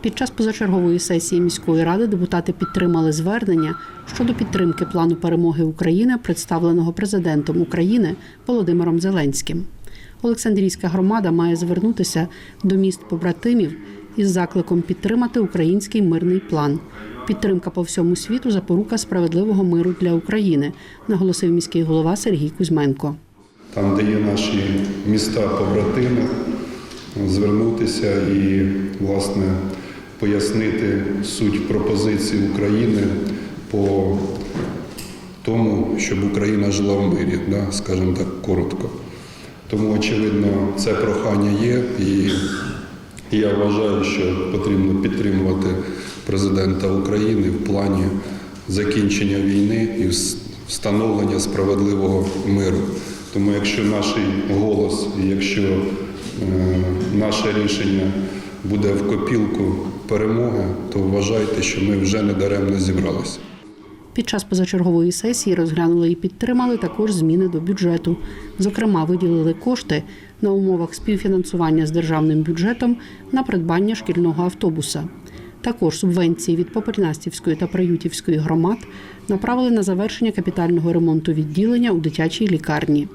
Під час позачергової сесії міської ради депутати підтримали звернення щодо підтримки плану перемоги України, представленого президентом України Володимиром Зеленським. Олександрійська громада має звернутися до міст побратимів із закликом підтримати український мирний план. Підтримка по всьому світу запорука справедливого миру для України, наголосив міський голова Сергій Кузьменко. там, де є наші міста побратими, звернутися і, власне, пояснити суть пропозиції України по тому, щоб Україна жила в мирі, да, скажімо так, коротко. Тому, очевидно, це прохання є, і я вважаю, що потрібно підтримувати президента України в плані закінчення війни і встановлення справедливого миру. Тому якщо наш голос, якщо е, наше рішення буде в копілку перемоги, то вважайте, що ми вже не даремно зібралися. Під час позачергової сесії розглянули і підтримали також зміни до бюджету. Зокрема, виділили кошти на умовах співфінансування з державним бюджетом на придбання шкільного автобуса. Також субвенції від Попельнастівської та Приютівської громад направили на завершення капітального ремонту відділення у дитячій лікарні.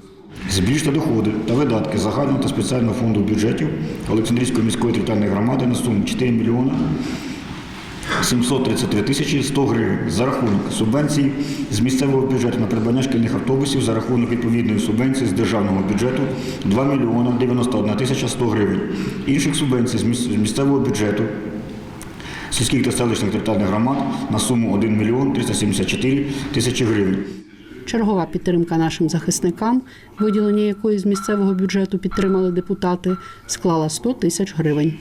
Збільшити доходи та видатки загального та спеціального фонду бюджетів Олександрійської міської територіальної громади на суму 4 мільйона 733 тисячі 100 гривень за рахунок субвенцій з місцевого бюджету на придбання шкільних автобусів за рахунок відповідної субвенції з державного бюджету 2 мільйона 91 тисяча 100 гривень. Інших субвенцій з місцевого бюджету сільських та селищних територіальних громад на суму 1 мільйон 374 тисячі гривень. Чергова підтримка нашим захисникам, виділення якої з місцевого бюджету підтримали депутати, склала 100 тисяч гривень.